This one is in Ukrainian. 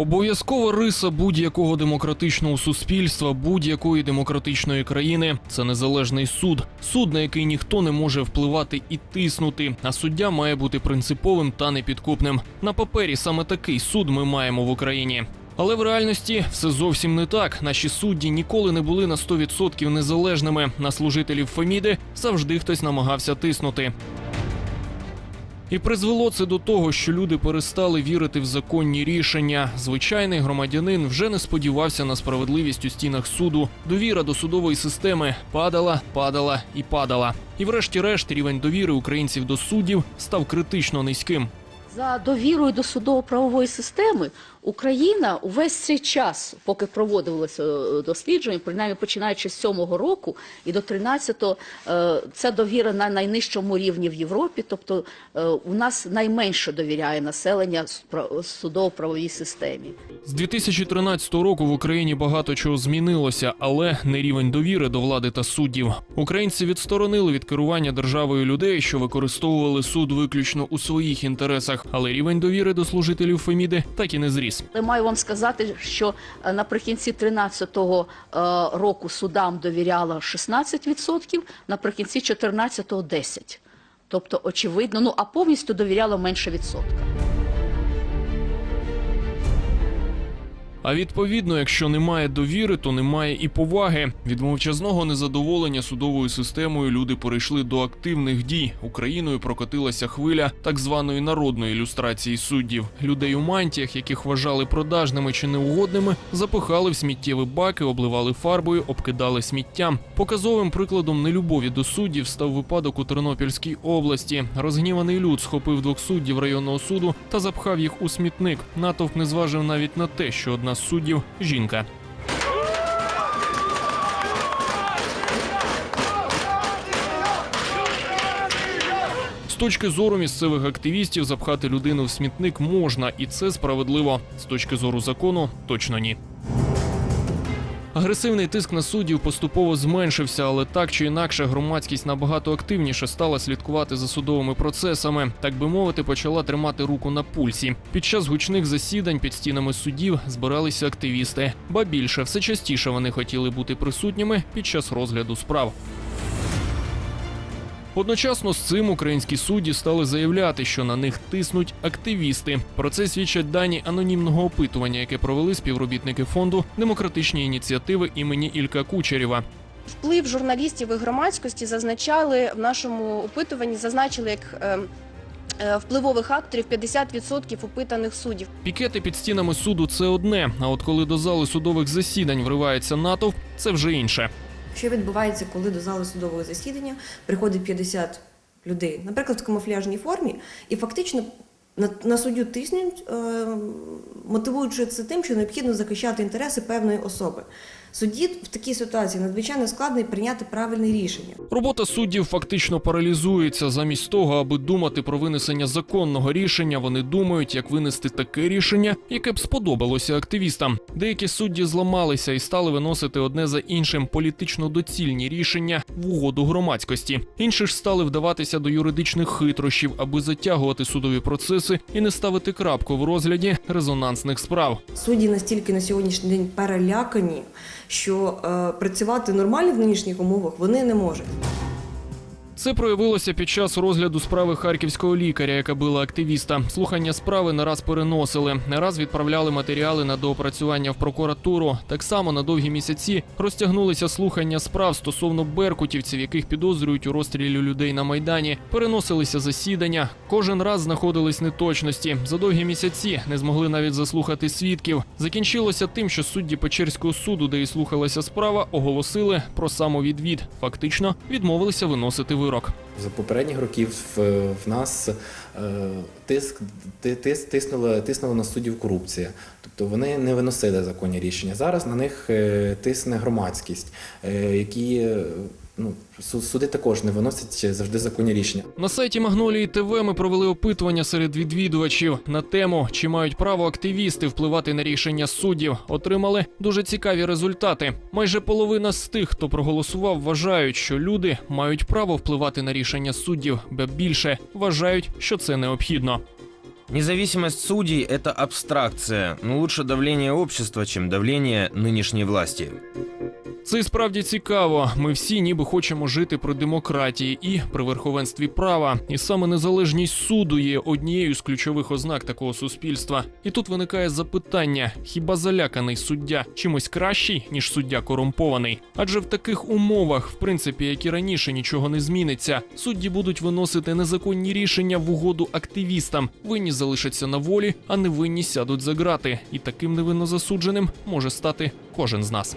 Обов'язкова риса будь-якого демократичного суспільства, будь-якої демократичної країни це незалежний суд. Суд, на який ніхто не може впливати і тиснути. А суддя має бути принциповим та непідкупним. На папері саме такий суд ми маємо в Україні. Але в реальності все зовсім не так. Наші судді ніколи не були на 100% незалежними. На служителів Феміди завжди хтось намагався тиснути. І призвело це до того, що люди перестали вірити в законні рішення. Звичайний громадянин вже не сподівався на справедливість у стінах суду. Довіра до судової системи падала, падала і падала. І врешті-решт рівень довіри українців до суддів став критично низьким. За довірою до судово-правової системи Україна увесь цей час, поки проводилося е, дослідження, принаймні починаючи з 7-го року і до 13-го, е, ця довіра на найнижчому рівні в Європі. Тобто е, у нас найменше довіряє населення судово-правовій системі. З 2013 року в Україні багато чого змінилося, але не рівень довіри до влади та суддів. Українці відсторонили від керування державою людей, що використовували суд виключно у своїх інтересах. Але рівень довіри до служителів Феміди так і не зріс. Але маю вам сказати, що е, наприкінці 13-го е, року судам довіряло 16%, наприкінці 14-го 10%. Тобто, очевидно, ну а повністю довіряло менше відсотка. А відповідно, якщо немає довіри, то немає і поваги. Від мовчазного незадоволення судовою системою люди перейшли до активних дій. Україною прокотилася хвиля так званої народної ілюстрації суддів. Людей у мантіях, яких вважали продажними чи неугодними, запихали в сміттєві баки, обливали фарбою, обкидали сміттям. Показовим прикладом нелюбові до суддів став випадок у Тернопільській області. Розгніваний люд схопив двох суддів районного суду та запхав їх у смітник. Натовп не зважив навіть на те, що одна з суддів жінка. З точки зору місцевих активістів запхати людину в смітник можна, і це справедливо. З точки зору закону точно ні. Агресивний тиск на суддів поступово зменшився, але так чи інакше громадськість набагато активніше стала слідкувати за судовими процесами. Так би мовити, почала тримати руку на пульсі. Під час гучних засідань під стінами судів збиралися активісти. Ба більше, все частіше вони хотіли бути присутніми під час розгляду справ. Одночасно з цим українські судді стали заявляти, що на них тиснуть активісти. Про це свідчать дані анонімного опитування, яке провели співробітники фонду демократичні ініціативи імені Ілька Кучерєва. Вплив журналістів і громадськості зазначали в нашому опитуванні, зазначили як е, е, впливових акторів 50% опитаних суддів. Пікети під стінами суду це одне. А от коли до зали судових засідань вривається натовп, це вже інше. Що відбувається, коли до зали судового засідання приходить 50 людей, наприклад, в камуфляжній формі, і фактично на, на суддю тиснуть, е, мотивуючи це тим, що необхідно захищати інтереси певної особи. Судді в такій ситуації надзвичайно складно прийняти правильне рішення. Робота суддів фактично паралізується. Замість того, аби думати про винесення законного рішення, вони думають, як винести таке рішення, яке б сподобалося активістам. Деякі судді зламалися і стали виносити одне за іншим політично доцільні рішення в угоду громадськості. Інші ж стали вдаватися до юридичних хитрощів, аби затягувати судові процеси і не ставити крапку в розгляді резонансних справ. Судді настільки на сьогоднішній день перелякані, що е, працювати нормально в нинішніх умовах вони не можуть. Це проявилося під час розгляду справи харківського лікаря, яка била активіста. Слухання справи не раз переносили, не раз відправляли матеріали на доопрацювання в прокуратуру. Так само на довгі місяці розтягнулися слухання справ стосовно беркутівців, яких підозрюють у розстрілі людей на майдані. Переносилися засідання. Кожен раз знаходились неточності. За довгі місяці не змогли навіть заслухати свідків. Закінчилося тим, що судді Печерського суду, де і слухалася справа, оголосили про самовідвід. Фактично відмовилися виносити вирок. За попередніх років в, в нас е, тиск, ти- тис, тиснула, тиснула на суддів корупція. Тобто вони не виносили законні рішення. Зараз на них е, тисне громадськість, е, які е, ну, суди також не виносять завжди законні рішення. На сайті Магнолії ТВ ми провели опитування серед відвідувачів на тему, чи мають право активісти впливати на рішення суддів. Отримали дуже цікаві результати. Майже половина з тих, хто проголосував, вважають, що люди мають право впливати на рішення суддів, бо більше вважають, що це необхідно. Независимость судей – это абстракция, но лучше давление общества, чем давление нынешней власти. Це справді цікаво. Ми всі ніби хочемо жити при демократії і при верховенстві права. І саме незалежність суду є однією з ключових ознак такого суспільства. І тут виникає запитання: хіба заляканий суддя чимось кращий, ніж суддя корумпований? Адже в таких умовах, в принципі, як і раніше, нічого не зміниться. Судді будуть виносити незаконні рішення в угоду активістам. Винні залишаться на волі, а невинні сядуть за грати. І таким невинно засудженим може стати кожен з нас.